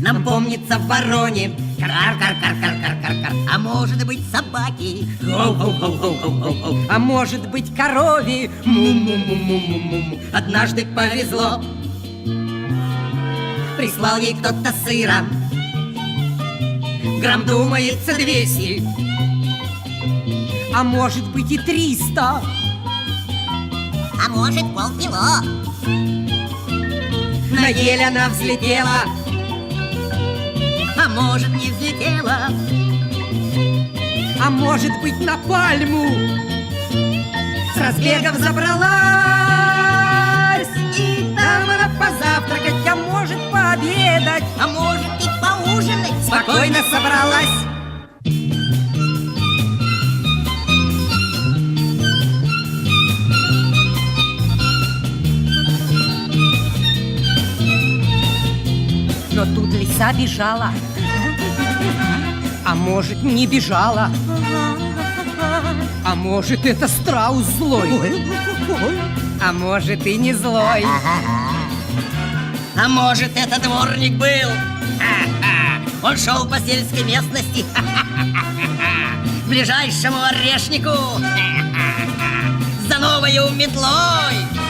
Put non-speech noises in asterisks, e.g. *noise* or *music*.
Нам помнится в вороне Кар-кар-кар-кар-кар-кар-кар А может быть собаки? Гоу-гоу-гоу-гоу-гоу-гоу. А может быть корове Му-му-му-му-му-му Однажды повезло. Прислал ей кто-то сыра. Грамм думается двести. А может быть и триста. А может полкило На ель она взлетела. А может не взлетела? А может быть на пальму? С разбегом забралась. И там она позавтракать, а может пообедать. А может и поужинать. Спокойно собралась Но тут лиса бежала А может не бежала А может это страус злой А может и не злой А может это дворник был. *laughs* Он шел по сельской местности. К *laughs* ближайшему орешнику. *laughs* За новою метлой